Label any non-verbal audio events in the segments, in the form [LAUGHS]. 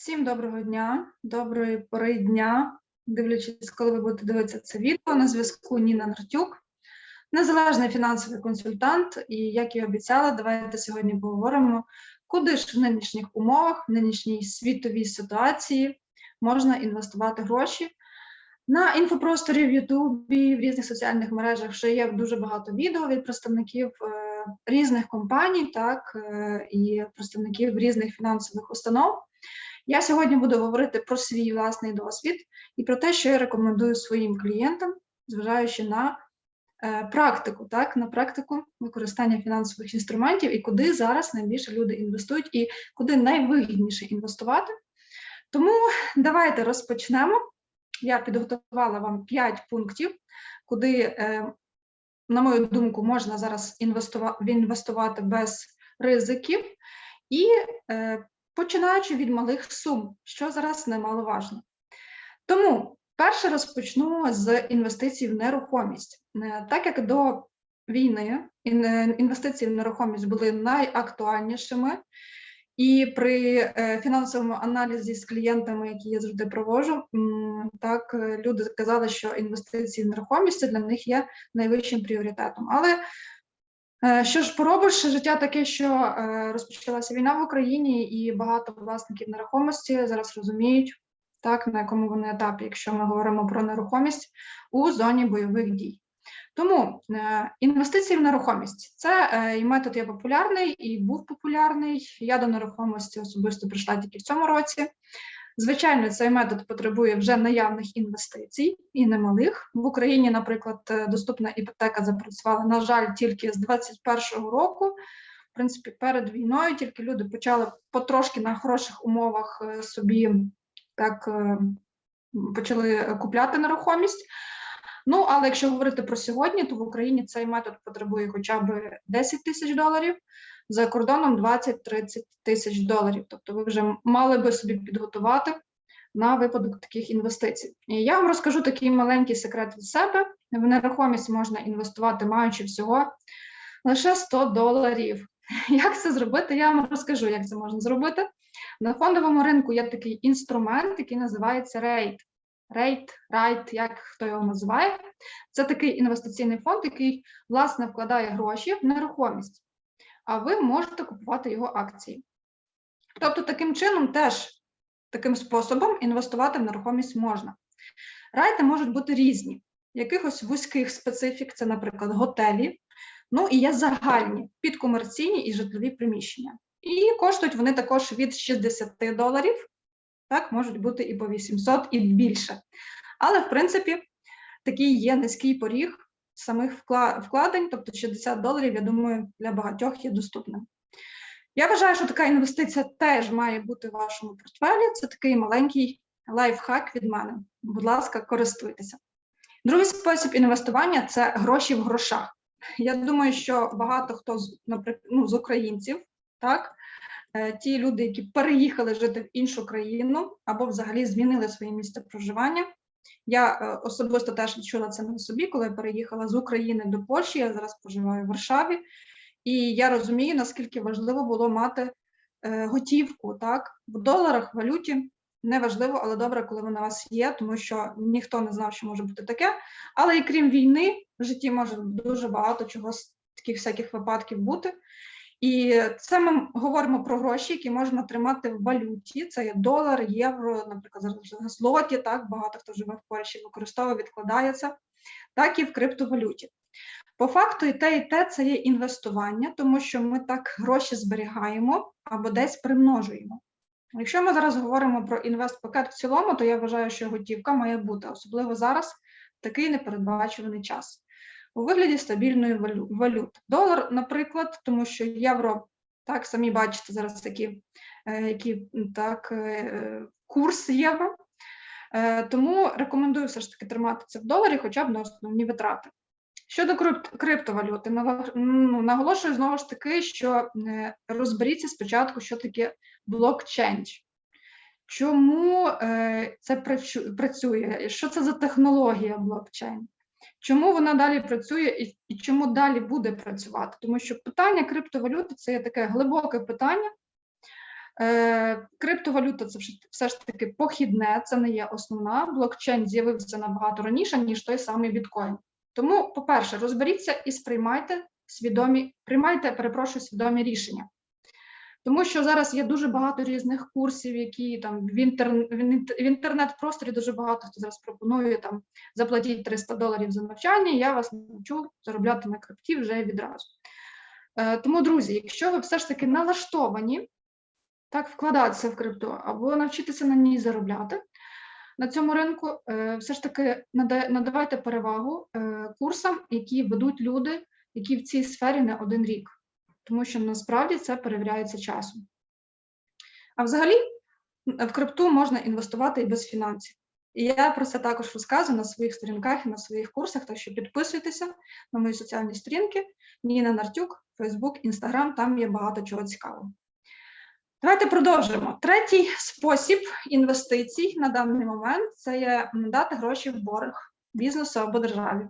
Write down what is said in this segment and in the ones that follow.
Всім доброго дня, доброї пори дня. Дивлячись, коли ви будете дивитися це відео, на зв'язку Ніна Нартюк, незалежний фінансовий консультант. І як і обіцяла, давайте сьогодні поговоримо, куди ж в нинішніх умовах, в нинішній світовій ситуації можна інвестувати гроші. На інфопросторі в Ютубі, в різних соціальних мережах вже є дуже багато відео від представників е, різних компаній, так е, і представників різних фінансових установ. Я сьогодні буду говорити про свій власний досвід і про те, що я рекомендую своїм клієнтам, зважаючи на е, практику, так, на практику використання фінансових інструментів і куди зараз найбільше люди інвестують, і куди найвигідніше інвестувати. Тому давайте розпочнемо. Я підготувала вам 5 пунктів, куди, е, на мою думку, можна зараз інвестувати, без ризиків. І е, починаючи від малих сум, що зараз немаловажно. Тому перше розпочну з інвестицій в нерухомість. Е, Так як до війни інвестиції в нерухомість були найактуальнішими, і при е, фінансовому аналізі з клієнтами, які я завжди проводжу, м, так е, люди казали, що інвестиції в нерухомість для них є найвищим пріоритетом. Але Що ж поробиш, життя таке, що е, розпочалася війна в Україні, і багато власників нерухомості зараз розуміють, так на якому вони етапі, якщо ми говоримо про нерухомість у зоні бойових дій. Тому е, інвестиції в нерухомість це е, і метод є популярний і був популярний. Я до нерухомості особисто прийшла тільки в цьому році. Звичайно, цей метод потребує вже наявних інвестицій і немалих. В Україні, наприклад, е, доступна іпотека запрацювала, на жаль, тільки з 2021 року. В принципі, перед війною тільки люди почали потрошки на хороших умовах е, собі так е, почали купляти нерухомість. Ну, але якщо говорити про сьогодні, то в Україні цей метод потребує хоча б 10 тисяч доларів, за кордоном 20-30 тисяч доларів. Тобто ви вже мали би собі підготувати на випадок таких інвестицій. І я вам розкажу такий маленький секрет від себе. В нерухомість можна інвестувати, маючи всього лише 100 доларів. [LAUGHS] Як це зробити? Я вам розкажу, як це можна зробити. На фондовому ринку є такий інструмент, який називається REIT. REIT, REIT, як хто його називає. Це такий інвестиційний фонд, який власне вкладає гроші в нерухомість а ви можете купувати його акції. Тобто, таким чином, теж таким способом інвестувати в нерухомість можна. Райти можуть бути різні, якихось вузьких специфік, це, наприклад, готелі, ну і є загальні підкомерційні і житлові приміщення. І коштують вони також від 60 доларів, так, можуть бути і по 800, і більше. Але, в принципі, такий є низький поріг самих вкладень, тобто 60 доларів, я думаю, для багатьох є доступним. Я вважаю, що така інвестиція теж має бути в вашому портфелі. Це такий маленький лайфхак від мене. Будь ласка, користуйтеся. Другий спосіб інвестування це гроші в грошах. Я думаю, що багато хто з, ну, з українців, так, е, ті люди, які переїхали жити в іншу країну або взагалі змінили своє місце проживання, я е, особисто теж відчула це на собі, коли я переїхала з України до Польщі. Я зараз проживаю в Варшаві, і я розумію, наскільки важливо було мати е, готівку, так в доларах, валюті. Неважливо, але добре, коли вона у вас є, тому що ніхто не знав, що може бути таке. Але і крім війни, в житті може дуже багато чого з таких всяких випадків бути. І це ми говоримо про гроші, які можна тримати в валюті. Це є долар, євро, наприклад, зараз злоті, так багато хто живе в Польщі, використовує, відкладає це, так і в криптовалюті. По факту, і те, і те це є інвестування, тому що ми так гроші зберігаємо або десь примножуємо. Якщо ми зараз говоримо про інвестпакет в цілому, то я вважаю, що готівка має бути, особливо зараз в такий непередбачуваний час у вигляді стабільної валюти. Долар, наприклад, тому що євро, так самі бачите зараз такі, е, які так, е, курс євро. Е, Тому рекомендую все ж таки тримати це в доларі, хоча б на основні витрати. Щодо криптовалюти, ну, наголошую знову ж таки, що розберіться спочатку, що таке блокчейн. Чому це працює? Що це за технологія блокчейн? Чому вона далі працює і, і чому далі буде працювати? Тому що питання криптовалюти це є таке глибоке питання. Е, Криптовалюта це все ж таки похідне, це не є основна. Блокчейн з'явився набагато раніше, ніж той самий біткоін. Тому, по-перше, розберіться і сприймайте свідомі, приймайте, перепрошую, свідомі рішення. Тому що зараз є дуже багато різних курсів, які там в, інтер... в інтернет-просторі дуже багато хто зараз пропонує там заплатіть 300 доларів за навчання, і я вас навчу заробляти на крипті вже відразу. Е, Тому, друзі, якщо ви все ж таки налаштовані так вкладатися в крипту або навчитися на ній заробляти на цьому ринку, е, все ж таки надавайте перевагу е, курсам, які ведуть люди, які в цій сфері не один рік, тому що насправді це перевіряється часом. А взагалі в крипту можна інвестувати і без фінансів. І я про це також розказую на своїх сторінках і на своїх курсах, так що підписуйтеся на мої соціальні сторінки, Ніна Нартюк, Фейсбук, Інстаграм, там є багато чого цікавого. Давайте продовжимо. Третій спосіб інвестицій на даний момент це є надати гроші в борг бізнесу або державі.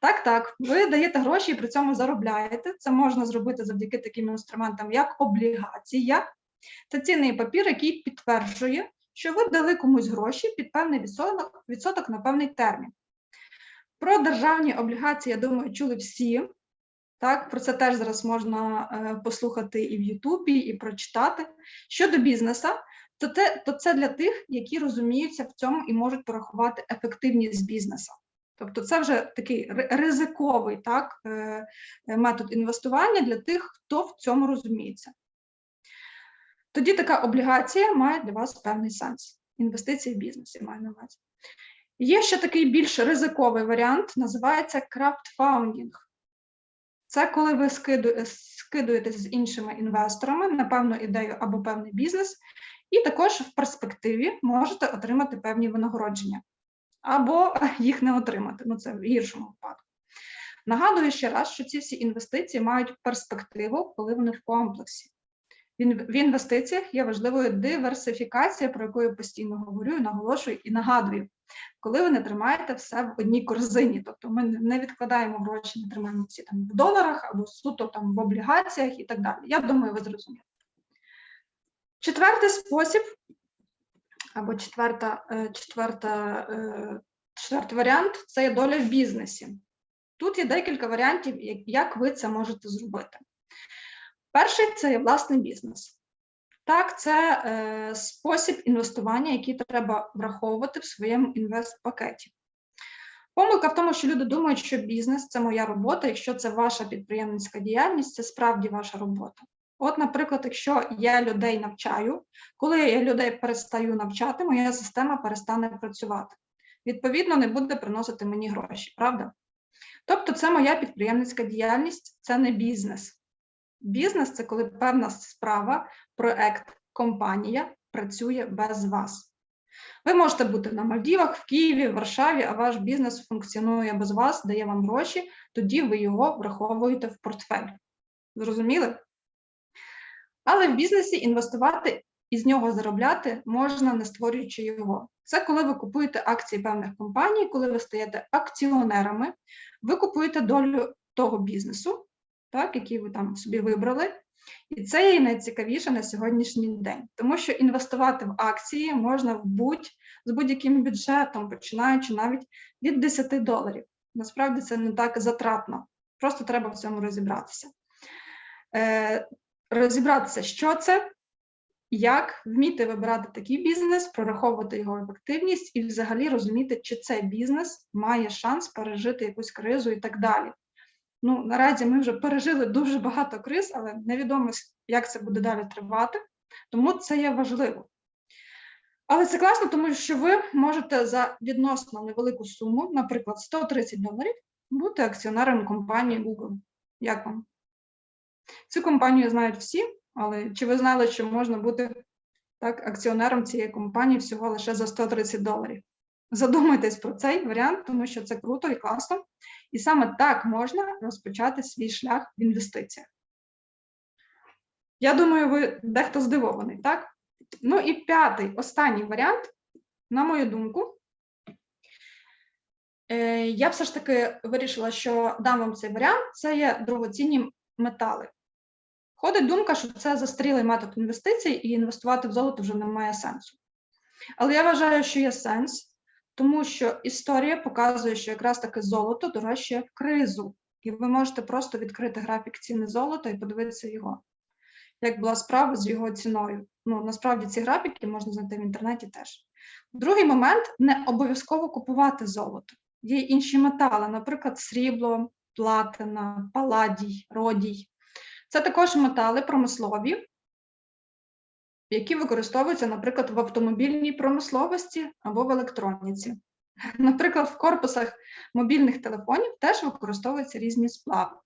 Так, так, ви даєте гроші і при цьому заробляєте. Це можна зробити завдяки таким інструментам, як облігація. Це цінний папір, який підтверджує, що ви дали комусь гроші під певний відсоток, відсоток на певний термін. Про державні облігації, я думаю, чули всі. Так, про це теж зараз можна е, послухати і в Ютубі, і прочитати. Щодо бізнесу, то, то це для тих, які розуміються в цьому і можуть порахувати ефективність бізнесу. Тобто, це вже такий ризиковий так, е, метод інвестування для тих, хто в цьому розуміється. Тоді така облігація має для вас певний сенс. Інвестиції в бізнесі маю на увазі. Є ще такий більш ризиковий варіант, називається краудфаундінг. Це коли ви скиду- скидуєтесь з іншими інвесторами на певну ідею або певний бізнес, і також в перспективі можете отримати певні винагородження, або [LAUGHS] їх не отримати. Ну це в гіршому випадку. Нагадую ще раз, що ці всі інвестиції мають перспективу, коли вони в комплексі. В інвестиціях є важливою диверсифікація, про яку я постійно говорю, наголошую і нагадую, коли ви не тримаєте все в одній корзині. Тобто ми не- відкладаємо гроші, не тримаємо всі там в доларах або суто там в облігаціях і так далі. Я думаю, ви зрозуміли. Четвертий спосіб, або четверта, е, четверта, е, четвертий варіант це доля в бізнесі. Тут є декілька варіантів, як ви це можете зробити. Перший це є власний бізнес. Так, це е, спосіб інвестування, який треба враховувати в своєму інвестпакеті. Помилка в тому, що люди думають, що бізнес це моя робота, якщо це ваша підприємницька діяльність, це справді ваша робота. От, наприклад, якщо я людей навчаю, коли я людей перестаю навчати, моя система перестане працювати. Відповідно, не буде приносити мені гроші, правда? Тобто, це моя підприємницька діяльність, це не бізнес. Бізнес це коли певна справа, проект, компанія працює без вас. Ви можете бути на Мальдівах, в Києві, в Варшаві, а ваш бізнес функціонує без вас, дає вам гроші, тоді ви його враховуєте в портфель. Зрозуміли? Але в бізнесі інвестувати і з нього заробляти можна, не створюючи його. Це коли ви купуєте акції певних компаній, коли ви стаєте акціонерами, ви купуєте долю того бізнесу, так, який ви там собі вибрали. І це є найцікавіше на сьогоднішній день, тому що інвестувати в акції можна в будь з будь-яким бюджетом, починаючи навіть від 10 доларів. Насправді це не так затратно, просто треба в цьому розібратися. Розібратися, що це, як вміти вибирати такий бізнес, прораховувати його ефективність і взагалі розуміти, чи цей бізнес має шанс пережити якусь кризу і так далі. Ну, наразі ми вже пережили дуже багато криз, але невідомо, як це буде далі тривати, тому це є важливо. Але це класно, тому що ви можете за відносно невелику суму, наприклад, 130 доларів, бути акціонером компанії Google. Як вам? Цю компанію знають всі, але чи ви знали, що можна бути так, акціонером цієї компанії всього лише за 130 доларів? Задумайтесь про цей варіант, тому що це круто і класно. І саме так можна розпочати свій шлях в інвестиціях. Я думаю, ви дехто здивований, так? Ну і п'ятий, останній варіант, на мою думку, е, я все ж таки вирішила, що дам вам цей варіант. Це є дорогоцінні метали. Ходить думка, що це застрілий метод інвестицій, і інвестувати в золото вже немає сенсу. Але я вважаю, що є сенс, тому що історія показує, що якраз таки золото дорожчає в кризу, і ви можете просто відкрити графік ціни золота і подивитися його, як була справа з його ціною. Ну, насправді ці графіки можна знайти в інтернеті теж. Другий момент не обов'язково купувати золото. Є інші метали, наприклад, срібло, платина, паладій, родій. Це також метали промислові, які використовуються, наприклад, в автомобільній промисловості або в електроніці. [LAUGHS] Наприклад, в корпусах мобільних телефонів теж використовуються різні сплави.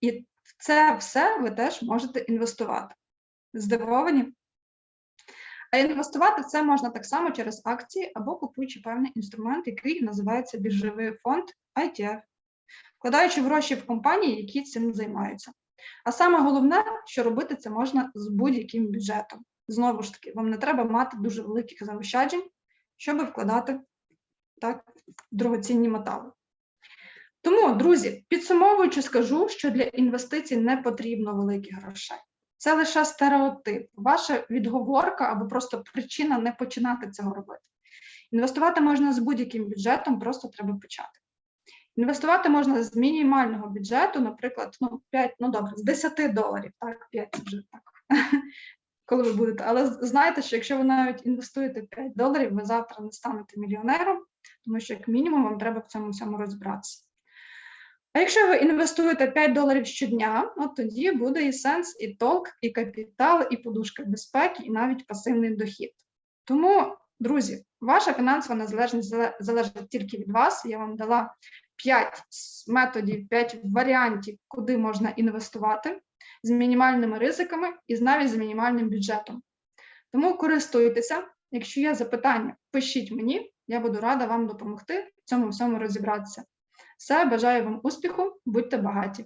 І в це все ви теж можете інвестувати. Здивовані? А інвестувати це можна так само через акції або купуючи певний інструмент, який називається біржовий фонд ITF, вкладаючи гроші в компанії, які цим займаються. А саме головне, що робити це можна з будь-яким бюджетом. Знову ж таки, вам не треба мати дуже великих заощаджень, щоб вкладати так, дорогоцінні метали. Тому, друзі, підсумовуючи, скажу, що для інвестицій не потрібно великих грошей. Це лише стереотип, ваша відговорка або просто причина не починати цього робити. Інвестувати можна з будь-яким бюджетом, просто треба почати. Інвестувати можна з мінімального бюджету, наприклад, ну, 5, ну добре, з 10 доларів, так, 5 вже так, [LAUGHS] коли ви будете. Але знаєте, що якщо ви навіть інвестуєте 5 доларів, ви завтра не станете мільйонером, тому що, як мінімум, вам треба в цьому всьому розібратися. А якщо ви інвестуєте 5 доларів щодня, от тоді буде і сенс, і толк, і капітал, і подушка безпеки, і навіть пасивний дохід. Тому, друзі, ваша фінансова незалежність залежить тільки від вас. Я вам дала 5 методів, 5 варіантів, куди можна інвестувати з мінімальними ризиками і навіть з мінімальним бюджетом. Тому користуйтеся. Якщо є запитання, пишіть мені, я буду рада вам допомогти в цьому всьому розібратися. Все, бажаю вам успіху, будьте багаті.